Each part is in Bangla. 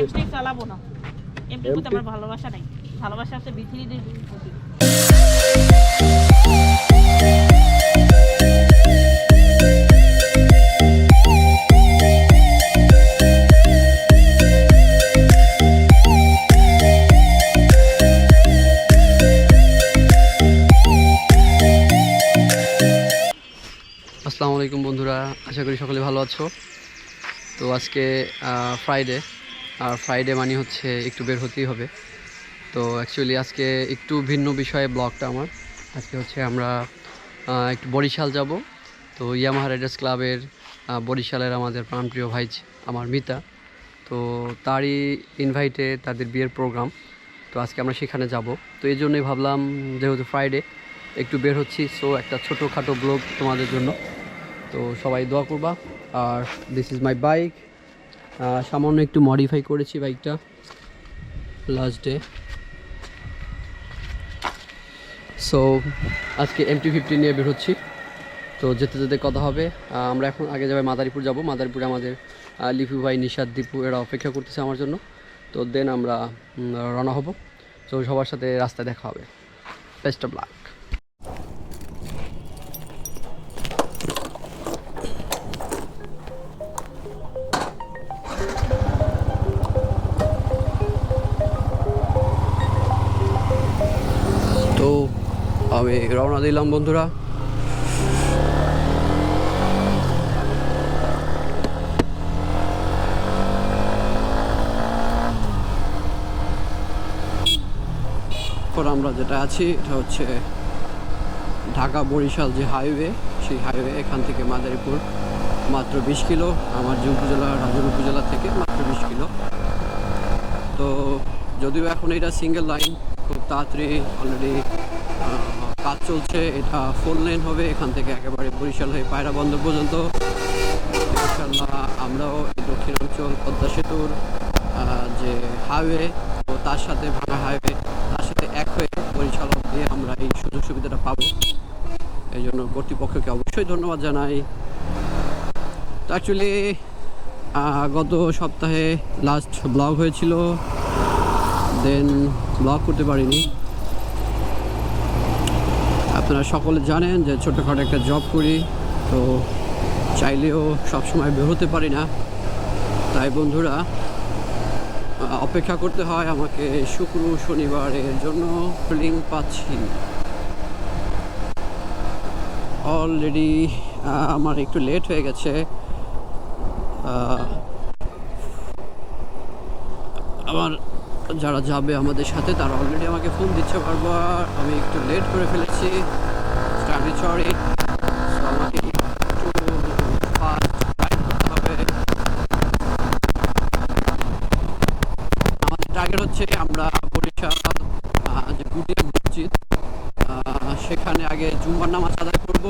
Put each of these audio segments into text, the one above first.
এমনি চালাবো না। এমনি প্রতি আমার ভালোবাসা নাই। ভালোবাসা আছে আসসালামু আলাইকুম বন্ধুরা আশা করি সকলে ভালো আছো। তো আজকে ফ্রাইডে আর ফ্রাইডে মানে হচ্ছে একটু বের হতেই হবে। তো অ্যাকচুয়ালি আজকে একটু ভিন্ন বিষয়ে ব্লগটা আমার। আজকে হচ্ছে আমরা একটু বরিশাল যাব। তো ইয়ামাহা রাইডার্স ক্লাবের বরিশালের আমাদের প্রাণপ্রিয় ভাই আমার মিতা। তো তারই ইনভাইটে তাদের বিয়ের প্রোগ্রাম তো আজকে আমরা সেখানে যাব। তো এই জন্যই ভাবলাম, যেহেতু ফ্রাইডে একটু বের হচ্ছি। সো একটা ছোটোখাটো ব্লগ তোমাদের জন্য। তো সবাই দোয়া করবা। আর দিস ইজ মাই বাইক সামান্য একটু মডিফাই করেছি বাইকটা লাস্ট ডে সো আজকে এমটি ফিফটি নিয়ে বের হচ্ছি। তো যেতে যেতে কথা হবে। আমরা এখন আগে যাবে মাদারীপুর যাব। মাদারীপুরে আমাদের লিপু ভাই, নিশাদ, দীপু এরা অপেক্ষা করতেছে আমার জন্য। তো দেন আমরা রওনা হব। তো সবার সাথে রাস্তায় দেখা হবে। বেস্ট অফ লাক আমি রওনা দিলাম, বন্ধুরা। আমরা যেটা আছি, এটা হচ্ছে ঢাকা বরিশাল যে হাইওয়ে, সেই হাইওয়ে এখান থেকে মাদারীপুর, মাত্র বিশ কিলো। আমার যে উপজেলা, রাজুর উপজেলা থেকে মাত্র বিশ কিলো। তো যদিও এখন এটা সিঙ্গেল লাইন খুব তাড়াতাড়ি অলরেডি কাজ চলছে, এটা ফোর লেন হবে, এখান থেকে একেবারে বরিশাল হয়ে পায়রা বন্দর পর্যন্ত। ইনশাল্লাহ আমরাও এই দক্ষিণাঞ্চল পদ্মা সেতুর যে হাইওয়ে ও তার সাথে ভাঙা হাইওয়ে তার সাথে এক হয়ে বরিশাল অব্দি আমরা এই সুযোগ সুবিধাটা পাবো। এই জন্য কর্তৃপক্ষকে অবশ্যই ধন্যবাদ জানাই। তো অ্যাকচুয়ালি গত সপ্তাহে লাস্ট ব্লগ হয়েছিল দেন ব্লগ করতে পারিনি। আপনারা সকলে জানেন যে ছোটোখাটো একটা জব করি, তো চাইলেও সবসময় বের হতে পারি না। তাই বন্ধুরা অপেক্ষা করতে হয় আমাকে শুক্র শনিবারের জন্য লিঙ্ক পাচ্ছি। অলরেডি আমার একটু লেট হয়ে গেছে। আমার যারা যাবে আমাদের সাথে, তারা অলরেডি আমাকে ফোন দিচ্ছে বারবার। আমি একটু লেট করে ফেলেছি। হবে আমাদের টার্গেট হচ্ছে আমরা বরিশাল যে গুটিয়া মসজিদ সেখানে আগে জুম্মার নামাজ আদায় করব।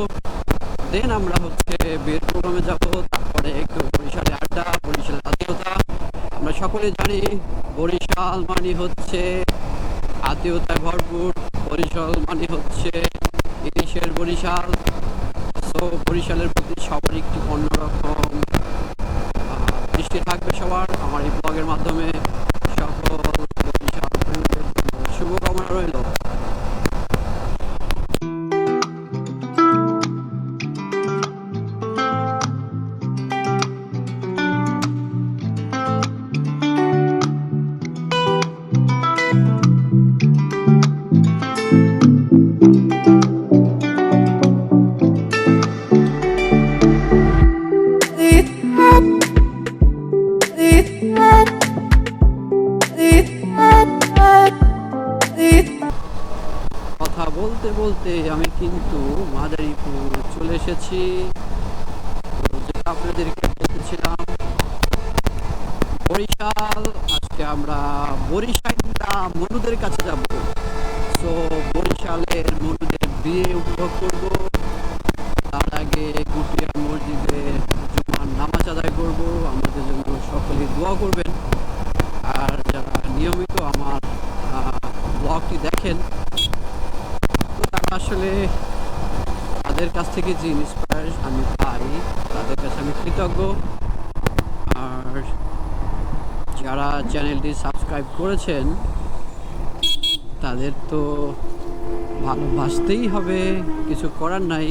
দেন আমরা হচ্ছে বের প্রোগ্রামে যাব, তারপরে একটু বরিশালে আড্ডা, বরিশালের আত্মীয়তা। আমরা সকলে জানি, বরিশাল মানে হচ্ছে আত্মীয়তায় ভরপুর। বরিশাল মানে হচ্ছে ইলিশের বরিশাল। সো বরিশালের প্রতি সবার একটি অন্যরকম দৃষ্টি থাকবে সবার। আমার এই ব্লগের মাধ্যমে তো তারা আসলে তাদের কাছ থেকে যে ইন্সপায়ার আমি পাই, তাদের কাছে আমি কৃতজ্ঞ। আর যারা চ্যানেলটি সাবস্ক্রাইব করেছেন, তাদের তো ভালোবাসতেই হবে, কিছু করার নাই।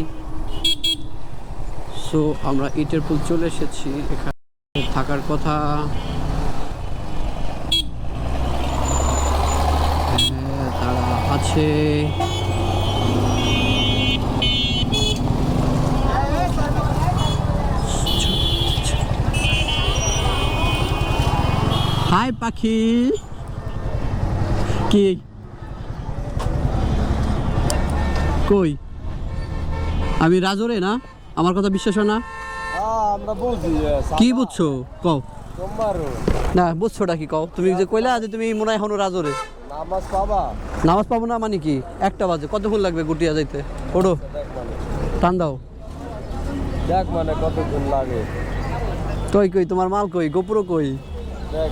সো আমরা ইটের পুল চলে এসেছি, এখানে থাকার কথা হ্যাঁ, আছে। হাই পাখি। কি? কই? আমি রাজরে না? আমার কথা বিশ্বাস হয় না? আমরা কি বুঝছ? কও। না বুঝছোটা কি কও? তুমি যে কইলা যে তুমি মনে হয় এখনও রাজরে। নামাজ পাবা। নামাজ পাবো না মানে কি? একটা বাজে। কতক্ষণ লাগবে গুটিয়া যাইতে? ওড়ো। টান দাও। দেখ মানে কতক্ষণ লাগে। কই কই? তোমার মাল কই? গোপুরো কই? দেখ।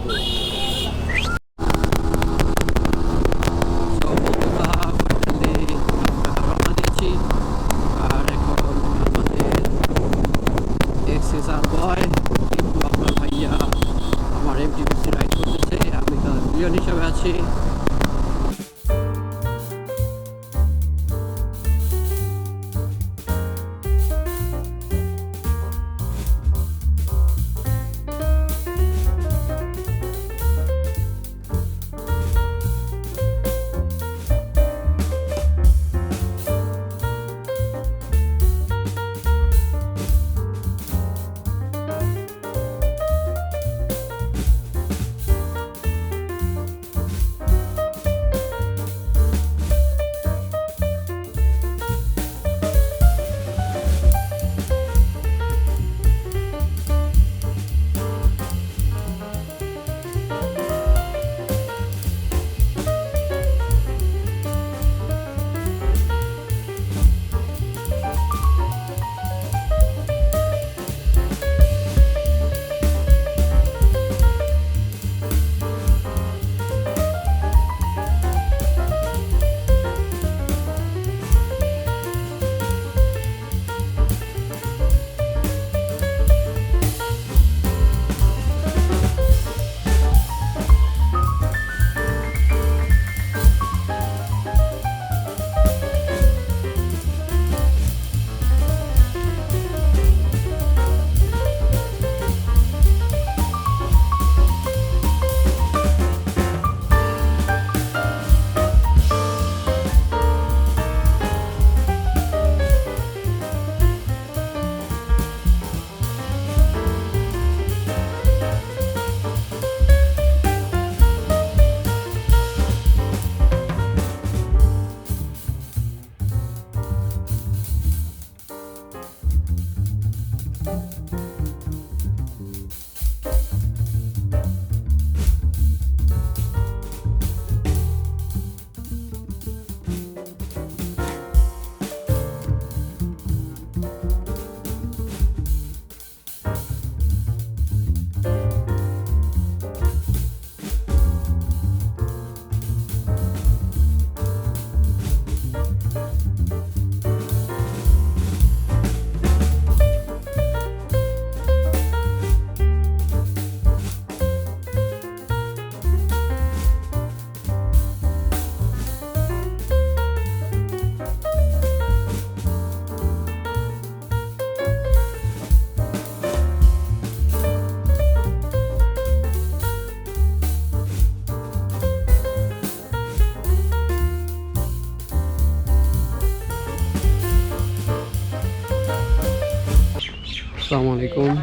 আসসালামু আলাইকুম।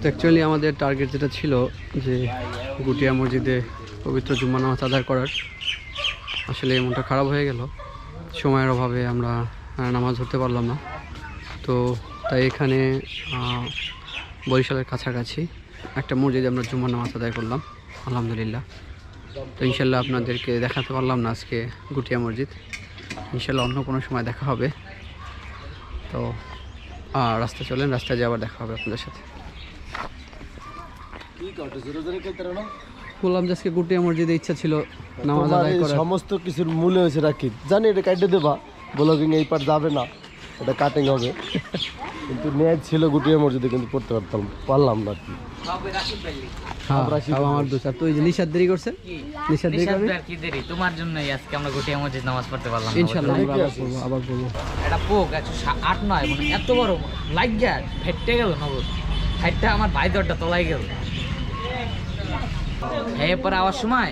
তো অ্যাকচুয়ালি আমাদের টার্গেট যেটা ছিল যে গুটিয়া মসজিদে পবিত্র জুম্মা নামাজ আদায় করার, আসলে এমনটা খারাপ হয়ে গেল। সময়ের অভাবে আমরা নামাজ ধরতে পারলাম না। তো তাই এখানে বরিশালের কাছাকাছি একটা মসজিদে আমরা জুম্মা নামাজ আদায় করলাম, আলহামদুলিল্লাহ। তো ইনশাল্লাহ আপনাদেরকে দেখাতে পারলাম না আজকে গুটিয়া মসজিদ। ইনশাল্লাহ অন্য কোনো সময় দেখা হবে। তো আর রাস্তা চলেন রাস্তায় যাওয়ার দেখা হবে আপনাদের সাথে। বললাম যে গুটিয়া মসজিদে ইচ্ছা ছিল নামাজ আদায় করার। সমস্ত কিছুর মূলে হয়েছে রাখি জানি এটা কাটে দেবা। ব্লগিং এই পার যাবে না। এটা কাটিং হবে। কিন্তু নেট ছিল গুটিয়ে মসজিদে কিন্তু পড়তে পারতাম পারলাম না আর কি। হ্যাঁ আমার দোষ। আর তুই যে নিশাদ দেরি করছে? নিশাদ দেরি করবে? নিষাদ কি দেরি? তোমার জন্যই আজকে আমরা গোটিয়া মসজিদ নামাজ পড়তে পারলাম আবার এটা পোক নয় মানে এত বড় ফেটে গেল নগদ। আমার ভাই দরটা তলাই গেল। হ্যাঁ পরে আওয়ার সময়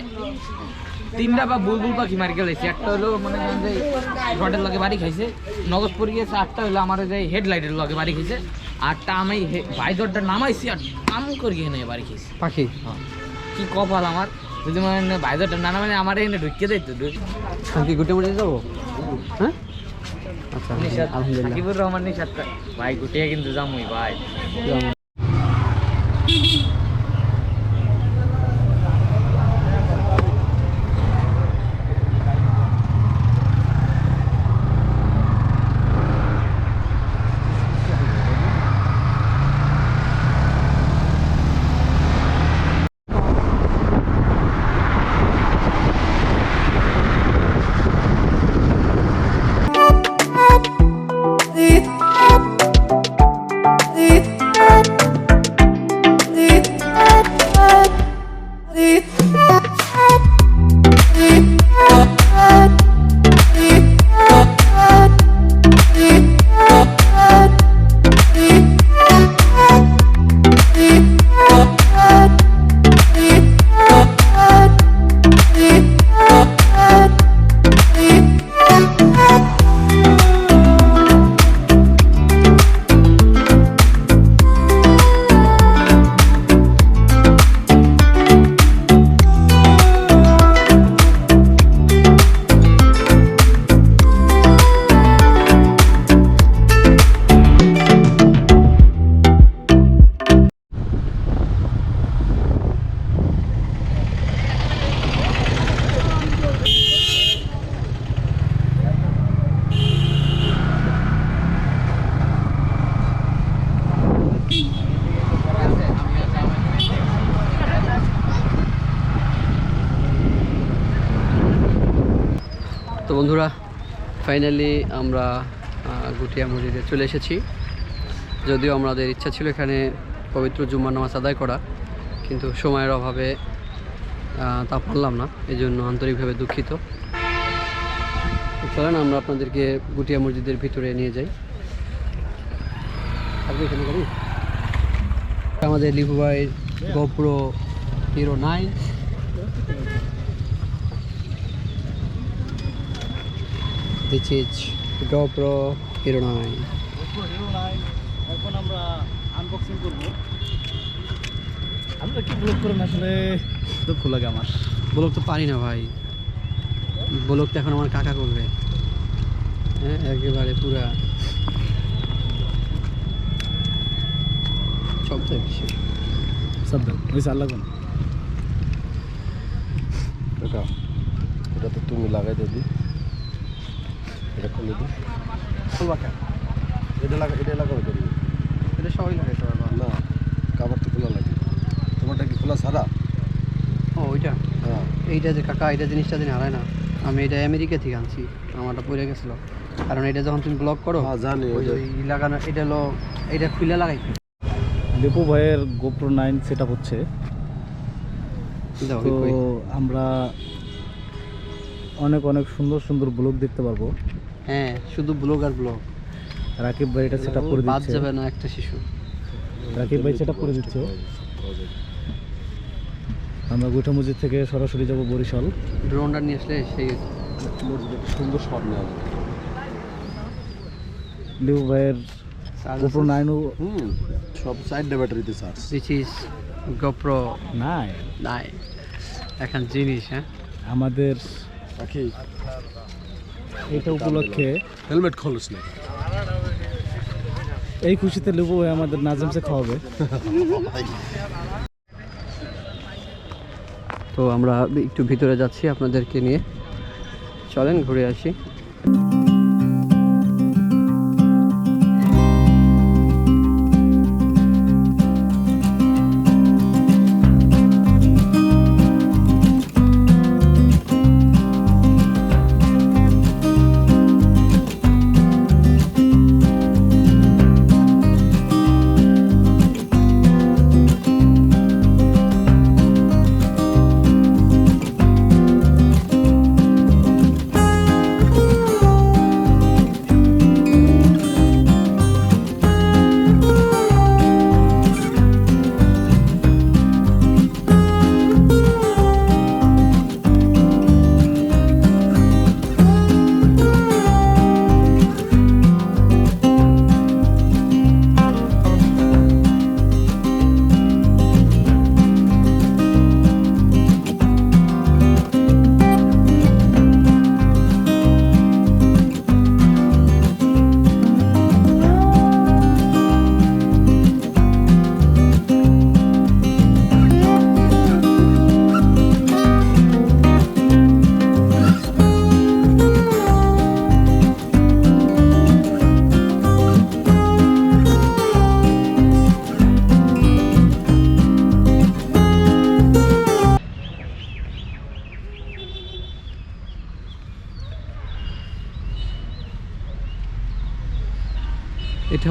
তিনটা বা বুলবুল পাখি মারি গেলেছে একটা হলো মানে যে রডের লগে বাড়ি খাইছে নগদ পড়ে গেছে আটটা হলো আমার যে হেডলাইটের লগে বাড়ি খাইছে। আটটা আমি দরটা নামাইছি আর কাম করি এনে বাড়ি খাইছি। পাখি? কি কপাল আমার? যদি মানে ভাই দরটা না নামালে আমার এনে ঢুকিয়ে দেয় তো কি গুটে মুটে যাব? হ্যাঁ? আচ্ছা আলহামদুলিল্লাহ। সাকিবুর রহমান নিশাদ ভাই গুটিয়া কিন্তু জামুই ভাই। তো বন্ধুরা ফাইনালি আমরা গুটিয়া মসজিদে চলে এসেছি। যদিও আমাদের ইচ্ছা ছিল এখানে পবিত্র জুম্মার নামাজ আদায় করা, কিন্তু সময়ের অভাবে তা পারলাম না এই জন্য আন্তরিকভাবে দুঃখিত। চলেন আমরা আপনাদেরকে গুটিয়া মসজিদের ভিতরে নিয়ে যাই। এখানে আমাদের Lipu GoPro hero nine This is GoPro Hero 9. এখন আমরা আনবক্সিং করব। আমরা কি ব্লগ করুন আসলে? দুঃখ লাগে আমার। ব্লক তো পারি না ভাই। ব্লক তো এখন আমার কাকা করবে। হ্যাঁ একেবারে পুরা। শব্দ ওই চাল লাগুন এটা এটা তো তুমি লাগাই দিবি এটা লাগা এটা লাগাবে করি এটা সবাই পারবা না কাবার তো খোলা লাগে তোমারটা কি খোলা ও ওইটা হ্যাঁ এইটা যে কাকা এইটা জিনিসটা দিন হারায় না আমি এটা আমেরিকা থেকে আনছি আমারটা পড়ে গেছিল কারণ এটা যখন তুমি ব্লক করো জানি ওই লাগানো এটা এটা খুলে লাগাই ভাইয়ের গোপ্রো নাইন সেট হচ্ছে তো আমরা অনেক অনেক সুন্দর সুন্দর ব্লগ দেখতে পারব। হ্যাঁ শুধু ব্লগ আর ব্লগ রাকিব ভাই এটা সেট করে দিচ্ছে বাদ যাবে না একটা শিশু। রাকিব ভাই সেট করে দিচ্ছে। আমরা গোটা মসজিদ থেকে সরাসরি যাব বরিশাল। ড্রোনটা নিয়ে আসলে সেই সুন্দর শট নেওয়া লিপু ভাইয়ের গোপ্রো নাইনও হুম সব সাইড ব্যাটারিতে চার্জ দিস ইজ গোপ্রো নাই নাই এখন জিনিস হ্যাঁ? আমাদের রাখি। এটা উপলক্ষে হেলমেট খোলস না এই খুশিতে লুবু ভাই আমাদের নাজমসে খাওয়াবে। তো আমরা একটু ভিতরে যাচ্ছি আপনাদেরকে নিয়ে। চলেন ঘুরে আসি।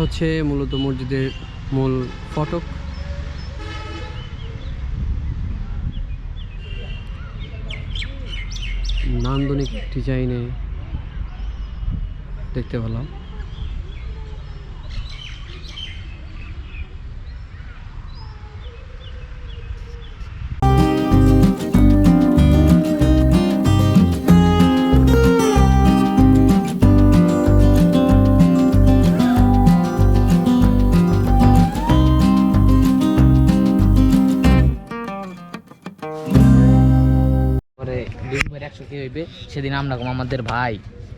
হচ্ছে মূলত মসজিদের মূল ফটক। নান্দনিক ডিজাইনে দেখতে পেলাম। হইবে সেদিন আমরা কম আমাদের ভাই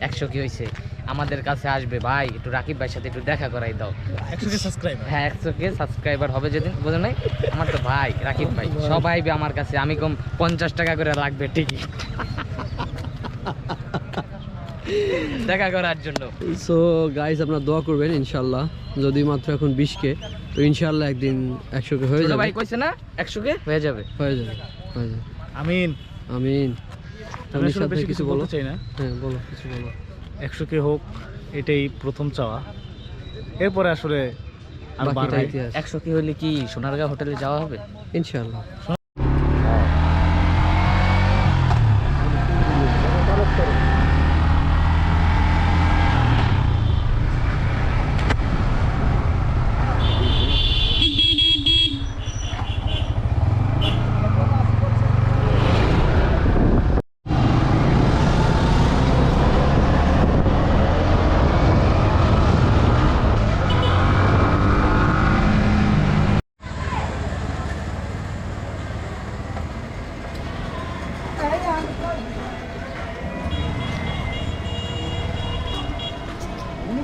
একশো কি হয়েছে আমাদের কাছে আসবে। ভাই একটু রাকিব ভাইয়ের সাথে একটু দেখা করাই দাও। হ্যাঁ একশো কে সাবস্ক্রাইবার হবে যেদিন বোঝো নাই? আমার তো ভাই রাকিব ভাই সবাই আইবে আমার কাছে আমি কম পঞ্চাশ টাকা করে লাগবে টিকিট দেখা করার জন্য। সো গাইজ আপনারা দোয়া করবেন ইনশাল্লাহ যদি মাত্র এখন বিশকে তো ইনশাল্লাহ একদিন একশোকে হয়ে যাবে। ভাই কইছে না একশো কে? হয়ে যাবে হয়ে যাবে হয়ে যাবে। আমিন। আমিন। আমি তুমি বেশি কিছু কিছু বলতে চাই না। হ্যাঁ বলো কিছু বলো। একশোকে হোক এটাই প্রথম চাওয়া। এরপরে আসলে আর একশো কি হলে কি সোনারগাঁ হোটেলে যাওয়া হবে?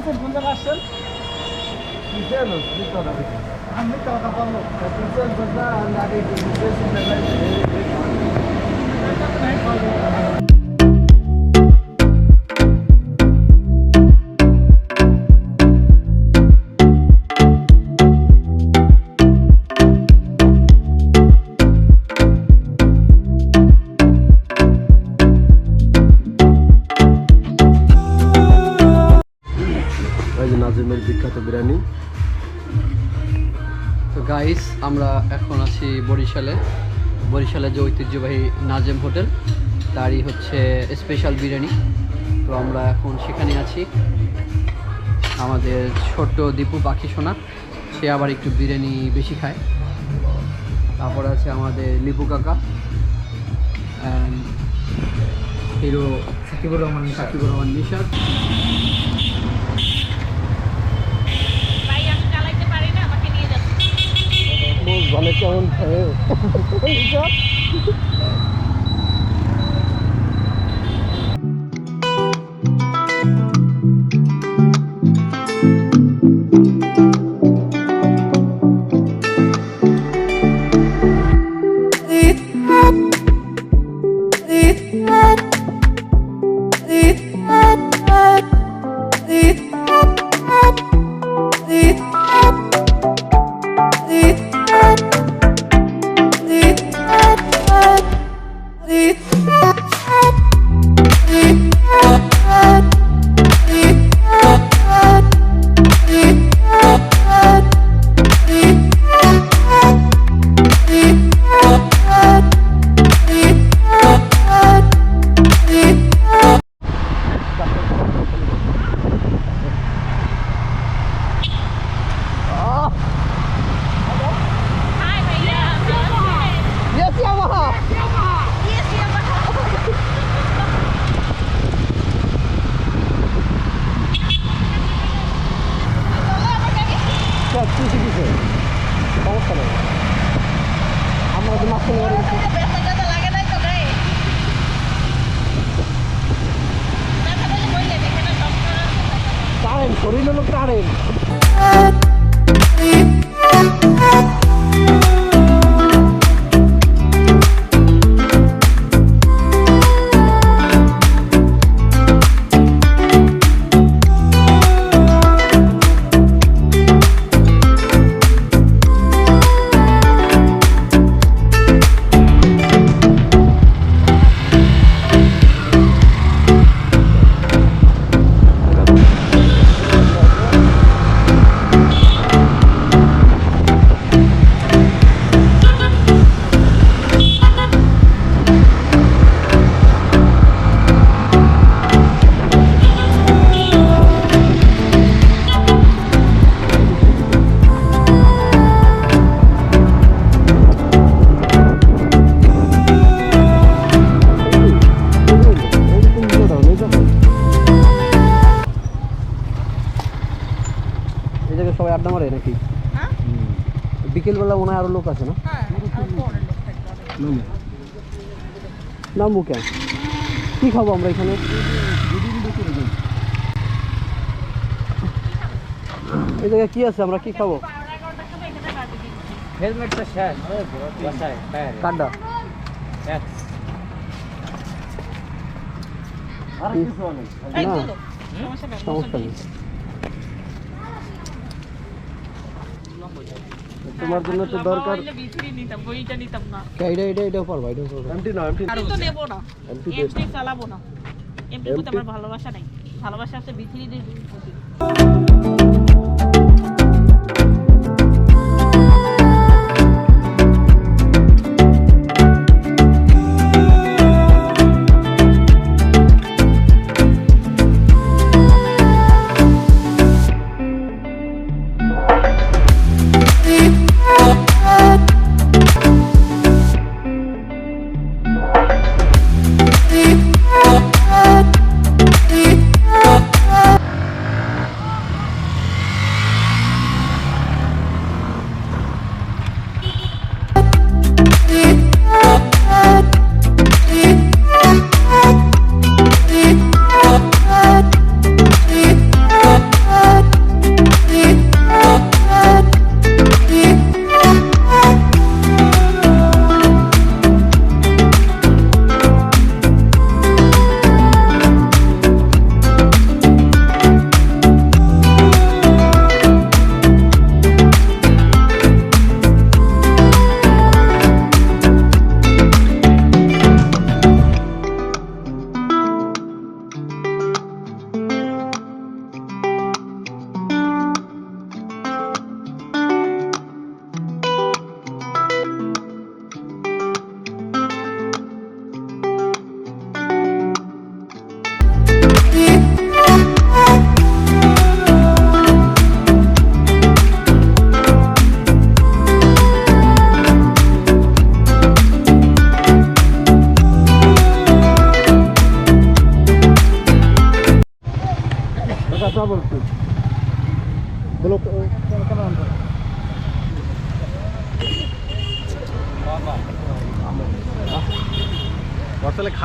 ইনশাল্লাহ ওই আছি বরিশালে। বরিশালে যে ঐতিহ্যবাহী নাজেম হোটেল তারই হচ্ছে স্পেশাল বিরিয়ানি। তো আমরা এখন সেখানে আছি। আমাদের ছোট্ট দীপু পাখি সোনা সে আবার একটু বিরিয়ানি বেশি খায়। তারপর আছে আমাদের লিপু কাকা হিরো সাকিবুর রহমান সাকিবুর রহমান নিশাদ ভাই আমি চালাইতে পারি না আমাকে নিয়ে যাচ্ছে ভালো কেমন টাইম শরীর হলো নাকি? হ্যাঁ? বিকেলবেলা মনে হয় আরও লোক আছে না? হ্যাঁ। নামবো কেন? কি খাব আমরা এখানে? এই জায়গায় কি আছে? আমরা কি খাব। হেলমেটটা শেষ বাসায় হ্যাঁ। কাড্ডা হ্যাঁ সমস্যা নেই, সমস্যা নেই তোমার জন্য তো দরকার হইলে ভিতরে নিতাম, বইটা নিতাম না। এটা এটা এটাও পারবা এইটা পারবা এমটি না এমটি আমি তো নেব না। এমটি এমনি চালাবো না। এমটি তো আমার ভালোবাসা নাই। ভালোবাসা আছে বিছড়ি প্রতি।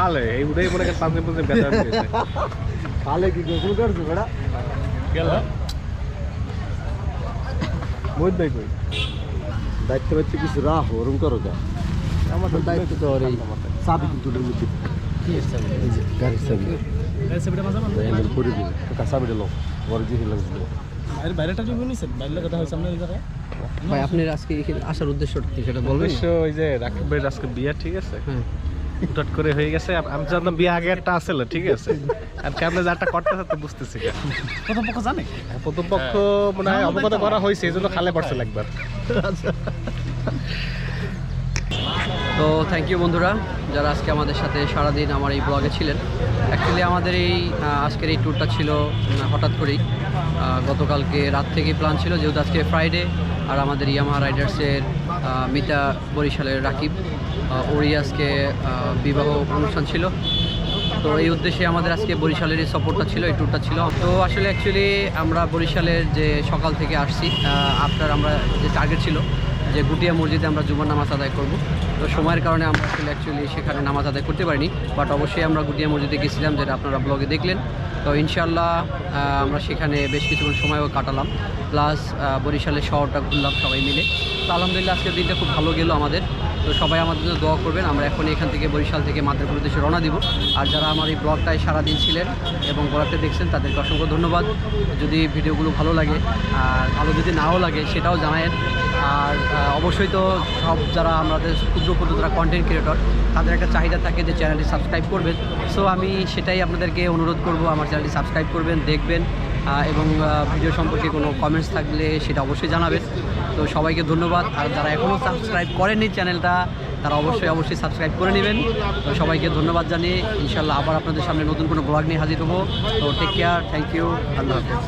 খালে এই উড়েই মনে করেন পাঁচ দিন পর্যন্ত বেচা খালে কি গোসল করছ বেড়া? গেল। মই নাই কই দায়িত্ব হচ্ছে কিছু রাহ ওরম করো যা। আমার তো দায়িত্ব তো আর এই চাবি কিন্তু ওটার মধ্যে এই যে গাড়ির চাবি। হ্যান্ডেল করে দিবে কাকা চাবিটা লো ঘরে দিয়ে লাগছিল ভাই আপনি আজকে আসার উদ্দেশ্যটা কি সেটা বলবেন? অবশ্য ওই যে রাকিব ভাইয়ের আজকে বিয়া ঠিক আছে? হ্যাঁ। হুটহাট করে হয়ে গেছে। আম- আমি জানতাম বিয়ে আগে একটা আসছিল ঠিক আছে? আর কেমন যারটা করতেছে তো বুঝতেছি প্রথম পক্ষ জানে? হ্যাঁ, প্রথম পক্ষ মনে হয় অবগত করা হয়েছে এই জন্য খালে পড়ছে একবার। তো থ্যাংক ইউ বন্ধুরা যারা আজকে আমাদের সাথে সারাদিন আমার এই ব্লগে ছিলেন। অ্যাকচুয়ালি আমাদের এই আজকের এই ট্যুরটা ছিল হঠাৎ করেই। আহ, গতকালকে রাত থেকে প্ল্যান ছিল যেহেতু আজকে ফ্রাইডে আর আমাদের ইয়ামাহা রাইডার্সের মিতা বরিশালের রাকিব। ওরই আজকে বিবাহ অনুষ্ঠান ছিল। তো এই উদ্দেশ্যে আমাদের আজকে বরিশালের এই সফরটা ছিল, এই ট্যুরটা ছিল। তো আসলে অ্যাকচুয়ালি আমরা বরিশালের যে সকাল থেকে আসছি আফটার আমরা যে টার্গেট ছিল, যে গুটিয়া মসজিদে আমরা জুমার নামাজ আদায় করব। তো সময়ের কারণে আমরা আসলে অ্যাকচুয়ালি সেখানে নামাজ আদায় করতে পারিনি বাট অবশ্যই আমরা গুটিয়া মসজিদে গেছিলাম, যেটা আপনারা ব্লগে দেখলেন। তো ইনশাল্লাহ আমরা সেখানে বেশ কিছুক্ষণ সময়ও কাটালাম। প্লাস বরিশালের শহরটা ঘুরলাম সবাই মিলে। তো আলহামদুলিল্লাহ আজকের দিনটা খুব ভালো গেল আমাদের। তো সবাই আমাদের জন্য দোয়া করবেন। আমরা এখন এখান থেকে বরিশাল থেকে মাদারপুর উদ্দেশ্যে রওনা দিব। আর যারা আমার এই ব্লগটায় সারাদিন ছিলেন এবং ব্লগটা দেখছেন, তাদেরকে অসংখ্য ধন্যবাদ। যদি ভিডিওগুলো ভালো লাগে, আর ভালো যদি নাও লাগে, সেটাও জানায়েন। আর অবশ্যই তো সব যারা আমাদের ক্ষুদ্র ক্ষুদ্র যারা কন্টেন্ট ক্রিয়েটর তাদের একটা চাহিদা থাকে যে চ্যানেলটি সাবস্ক্রাইব করবেন। সো আমি সেটাই আপনাদেরকে অনুরোধ করব, আমার চ্যানেলটি সাবস্ক্রাইব করবেন, দেখবেন এবং ভিডিও সম্পর্কে কোনো কমেন্টস থাকলে সেটা অবশ্যই জানাবেন। তো সবাইকে ধন্যবাদ। আর যারা এখনও সাবস্ক্রাইব করেনি চ্যানেলটা তারা অবশ্যই অবশ্যই সাবস্ক্রাইব করে নেবেন। তো সবাইকে ধন্যবাদ জানিয়ে ইনশাল্লাহ আবার আপনাদের সামনে নতুন কোনো ব্লগ নিয়ে হাজির হব। তো টেক কেয়ার থ্যাংক ইউ আল্লাহ হাফেজ।